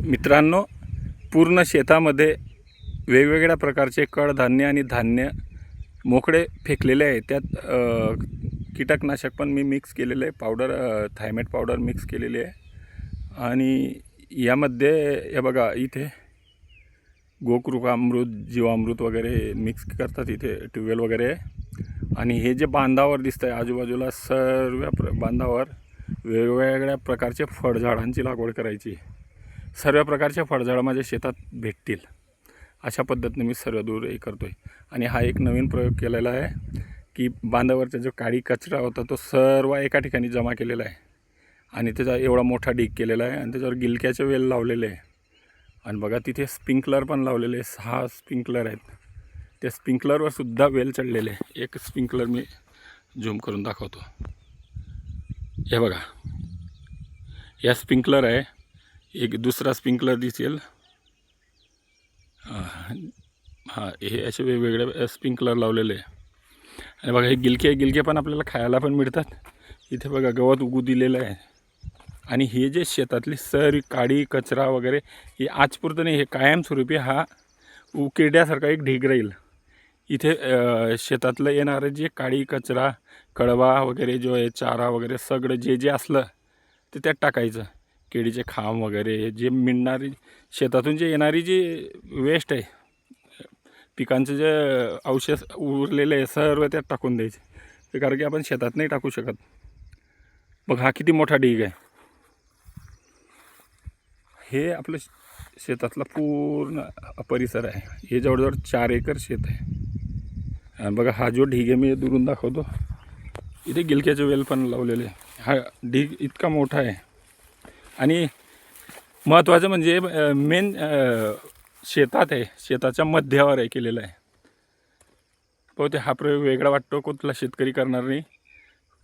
मित्रांनो पूर्ण शेतामध्ये वेगवेगळ्या प्रकारचे कडधान्य आणि धान्य मोकळे फेकलेले आहे. त्यात कीटकनाशक पण मी मिक्स केलेलं आहे. पावडर थायमेट पावडर मिक्स केलेली आहे. आणि यामध्ये हे बघा इथे गोकृपामृत जीवामृत वगैरे मिक्स करतात इथे ट्यूबवेल वगैरे. आणि हे जे बांधावर दिसतं आहे आजूबाजूला सर्व प्र बांधावर वेगवेगळ्या प्रकारचे फळझाडांची लागवड करायची. सर्व प्रकारच्या फळझाडं माझ्या शेतात भेटतील. अशा पद्धतीने मी सर्व दूर हे करतो आहे आणि हा एक नवीन प्रयोग केलेला आहे की बांधावरचा जो काळी कचरा होता तो सर्व एका ठिकाणी जमा केलेला आहे. आणि त्याचा एवढा मोठा ढीक केलेला आहे आणि त्याच्यावर गिलक्याचे वेल लावलेले आहे. आणि बघा तिथे स्प्रिंकलर पण लावलेले आहे. सहा स्प्रिंकलर आहेत. त्या स्प्रिंकलरवर सुद्धा वेल चढलेले आहे. एक स्प्रिंकलर मी झूम करून दाखवतो. हे बघा. या स्प्रिंकलर आहे. एक दुसरा स्प्रिंकलर दिसेल. हां हे असे वेगवेगळे स्प्रिंकलर लावलेले आहे. आणि बघा हे गिलके गिलके पण आपल्याला खायला पण मिळतात. इथे बघा गवत उगू दिलेलं आहे. आणि हे जे शेतातली सर काडी कचरा वगैरे हे आजपुरतं नाही हे कायमस्वरूपी हा उकिरड्यासारखा एक ढीग राहील. इथे शेतातलं येणारं जे काडी कचरा कडवा वगैरे जो आहे चारा वगैरे सगळं जे जे असलं ते त्यात टाकायचं. केळीचे खांब वगैरे जे मिळणारी शेतातून जे येणारी जी वेस्ट आहे पिकांचं जे अवशेष उरलेलं आहे सर्व त्यात टाकून द्यायचे. ते कारण की आपण शेतात नाही टाकू शकत. मग हा किती मोठा ढीग आहे? हे आपलं शेतातला पूर्ण परिसर आहे. हे जवळजवळ चार एकर शेत आहे. आणि बघा हा जो ढीग आहे मी दुरून दाखवतो. इथे गिलक्याचे वेल पण लावलेले आहे. हा ढीग इतका मोठा आहे. आणि महत्त्वाचं म्हणजे मेन शेतात आहे. शेताच्या मध्यावर आहे केलेलं आहे. बहुते हा प्रयोग वेगळा वाटतो कुठला शेतकरी करणार नाही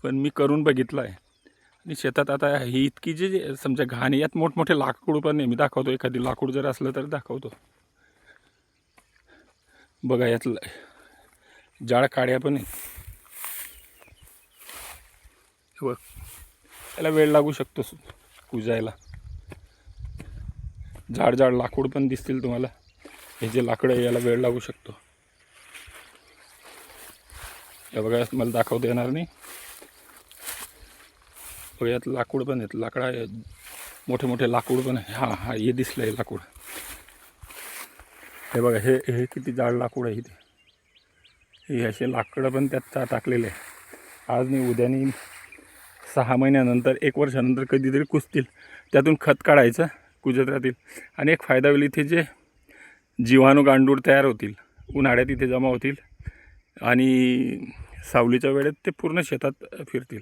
पण मी करून बघितला आहे. आणि शेतात आता ही इतकी जी समजा घाण यात मोठमोठे लाकूड पण आहे मी दाखवतो एखादी लाकूड जर असलं तर दाखवतो. बघा यात जाळ काड्या पण आहेत. बघ त्याला वेळ लागू शकतो. सुद्धा कुजायला. जाड जाड लाकूड पण दिसतील तुम्हाला. हे जे लाकडं आहे याला वेळ लागू शकतो. या बघा मला दाखवता येणार नाही. बघा यात लाकूड पण आहेत. लाकडा मोठे मोठे लाकूड पण आहे. हां हां हे दिसलं आहे लाकूड. हे बघा हे हे किती जाड लाकूड आहे इथे. हे असे लाकडं पण त्यात टाकलेले आहे. आज नाही उद्यानी सहा महिन्यानंतर एक वर्षानंतर कधीतरी कुजतील त्यातून खत काढायचं कुजत राहतील. आणि एक फायदा होईल इथे जे जीवाणू गांडूळ तयार होतील उन्हाळ्यात इथे जमा होतील आणि सावलीच्या वेळेत ते पूर्ण शेतात फिरतील.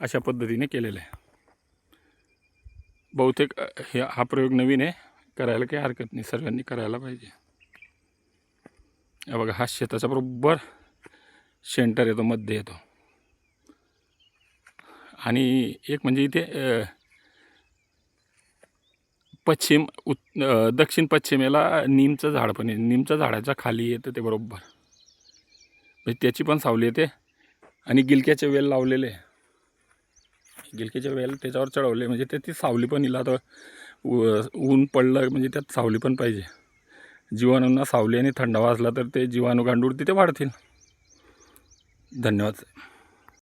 अशा पद्धतीने केलेलं आहे. बहुतेक हे हा प्रयोग नवीन आहे. करायला काही हरकत नाही. सर्वांनी करायला पाहिजे. बघा हा शेताचा बरोबर सेंटर येतो मध्ये येतो. आणि एक म्हणजे इथे पश्चिम उत् दक्षिण पश्चिमेला नीमचं झाड पण आहे. नीमच्या झाडाच्या खाली येतं ते बरोबर. म्हणजे त्याची पण सावली येते. आणि गिलक्याचे वेल लावलेले. गिलक्याचे वेल त्याच्यावर चढवले. म्हणजे त्याची सावली पण इला तर ऊन पडलं म्हणजे त्यात सावली पण पाहिजे. जीवाणूंना सावली आणि थंडावा असला तर ते जीवाणू गांडूळ तिथे वाढतील. धन्यवाद